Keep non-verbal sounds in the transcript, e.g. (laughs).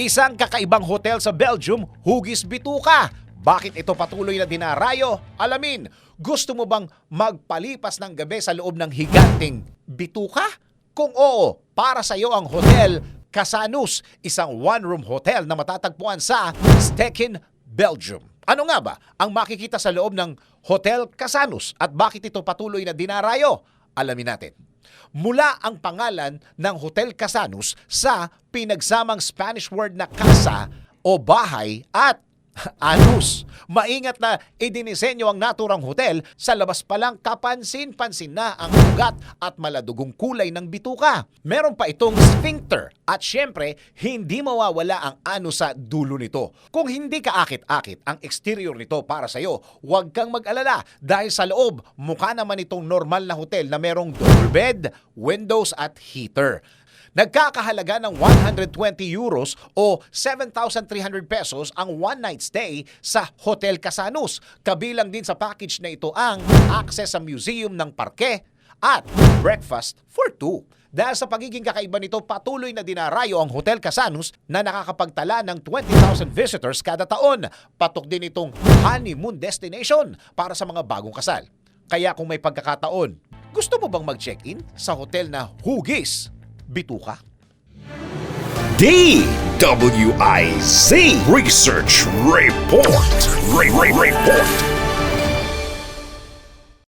Isang kakaibang hotel sa Belgium, Hugis Bituka. Bakit ito patuloy na dinarayo? Alamin, gusto mo bang magpalipas ng gabi sa loob ng higanting bituka? Kung oo, para sa iyo ang Hotel Casanus, isang one-room hotel na matatagpuan sa Stekken, Belgium. Ano nga ba ang makikita sa loob ng Hotel Casanus at bakit ito patuloy na dinarayo? Alamin natin. Mula ang pangalan ng Hotel Casanus sa pinagsamang Spanish word na casa o bahay at (laughs) anus. Maingat na idinisenyo ang naturang hotel sa labas pa lang kapansin-pansin na ang ugat at maladugong kulay ng bituka. Meron pa itong sphincter at syempre hindi mawawala ang anus sa dulo nito. Kung hindi kaakit-akit ang exterior nito para sa iyo, huwag kang mag-alala dahil sa loob mukha naman itong normal na hotel na merong double bed, windows at heater. Nagkakahalaga ng 120 euros o 7,300 pesos ang one night stay sa Hotel Casanus. Kabilang din sa package na ito ang access sa museum ng parke at breakfast for two. Dahil sa pagiging kakaiba nito, patuloy na dinarayo ang Hotel Casanus na nakakapagtala ng 20,000 visitors kada taon. Patok din itong honeymoon destination para sa mga bagong kasal. Kaya kung may pagkakataon, gusto mo bang mag-check-in sa hotel na Hugis? Bituka? DWIZ Research Report. Re- Re- Report.